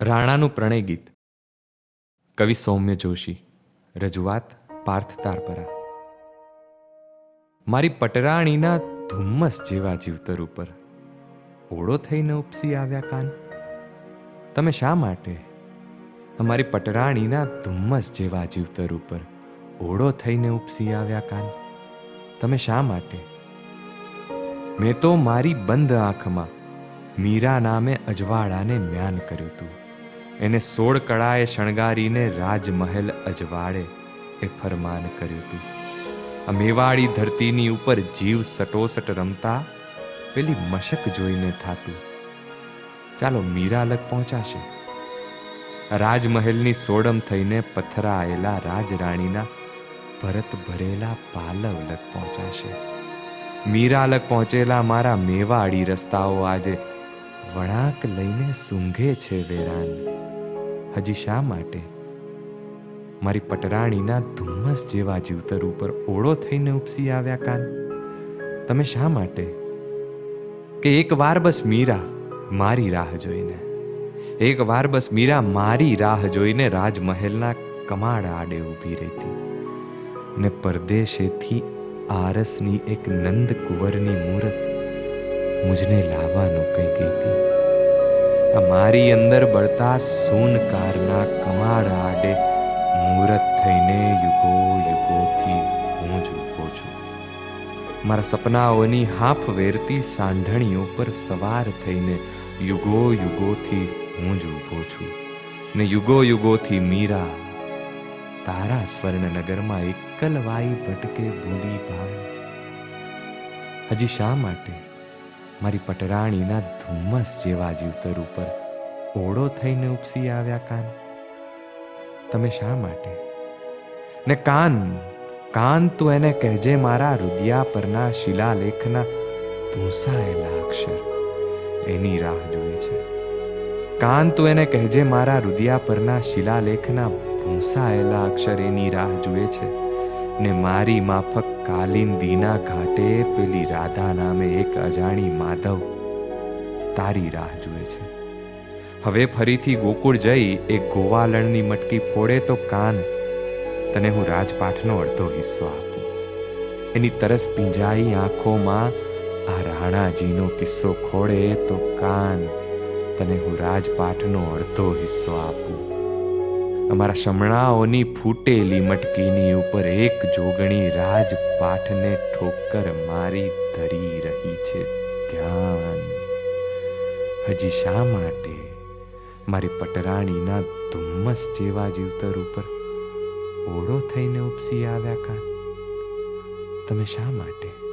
રાણાનું પ્રણય ગીત. કવિ સૌમ્ય જોશી, રજૂઆત પાર્થ તારપરા. મારી પટરાણીના ધુમ્મસ જેવા જીવતર ઉપર ઓળો થઈને ઉપસી આવ્યા કાન. તમે શા માટે અમારી પટરાણીના ધુમ્મસ જેવા જીવતર ઉપર ઓળો થઈને ઉપસી આવ્યા કાન? તમે શા માટે? મેં તો મારી બંધ આંખમાં મીરા નામે અજવાળાને મ્યાન કર્યું હતું એને સોળ કળાએ શણગારીને રાજમહેલ અજવાળે એ ફરમાન કર્યું હતું આ મેવાડી ધરતીની ઉપર જીવ સટોસટ રમતા પેલી મશક જોઈને થાતું. ચાલો મીરા લગ પહોંચાશે. રાજમહેલની સોડમ થઈને પથરાયેલા રાજરાણીના ભરત ભરેલા પાલવ લગ પહોંચાશે. મીરા લગ પહોંચેલા મારા મેવાડી રસ્તાઓ આજે વળાંક લઈને સૂંઘે છે વેરાન. હજી શા માટે? મારી પટરાણીના ધુમ્મસ જેવા જીવતર ઉપર ઓળો થઈને ઉપસી આવ્યા કાન. તમે શા માટે? કે એક વાર બસ મીરા મારી રાહ જોઈને. એક વાર બસ મીરા મારી રાહ જોઈને રાજમહેલના કમાડ આડે ઊભી રહેતી. ને પરદેશેથી આરસની એક નંદ કુંવરની મૂરત મુજને લાવવાનું કહી ગઈ હતી આ મારી અંદર બળતા સોનકારના કમાડ આડે મુહૂર્ત થઈને યુગો યુગોથી હું જ ઊભો છું. મારા સપનાઓની હાફ વેરતી સાંઢણીઓ પર સવાર થઈને યુગો યુગોથી હું જ ઊભો છું. ને યુગો યુગોથી મીરા, તારા સ્વર્ણનગરમાં એકલવાઈ ભટકે ભૂલી ભાઈ. હજી શા માટે મારી પટરાણીના ધુમ્મસ જેવા જીવતર ઉપર ઓળો થઈને ઉપસી આવ્યા કાન. તમે શા માટે? ને કાન કાન તું એને કહેજે મારા રુદિયા પરના શિલાલેખના ભૂંસાયેલા અક્ષર. એની રાહ જુએ છે. કાન તું એને કહેજે મારા રુદિયા પરના શિલાલેખના ભૂંસાયેલા અક્ષર એની રાહ જુએ છે. ને મારી માફક કાલિંદીના ઘાટે પેલી રાધા નામે એક અજાણી માધવ તારી રાહ જુએ છે. હવે ફરીથી ગોકુળ જઈ એ ગોવાલણની મટકી ફોડે તો કાન તને હું રાજપાઠનો અડધો હિસ્સો આપું. એની તરસ પીંજાઈ આંખોમાં આ રાણાજીનો કિસ્સો ખોડે તો કાન તને હું રાજપાઠનો અડધો હિસ્સો આપું. અમારા શમણાઓની ફૂટેલી મટકીની ઉપર એક જોગણી રાજપાઠને ઠોકર મારી ધરી રહી છે. ધ્યાન. હજી શા માટે? મારી પટરાણીના ધુમ્મસ જેવા જીવતર ઉપર ઓળો થઈને ઉપસી આવ્યા કાન તમે શા માટે?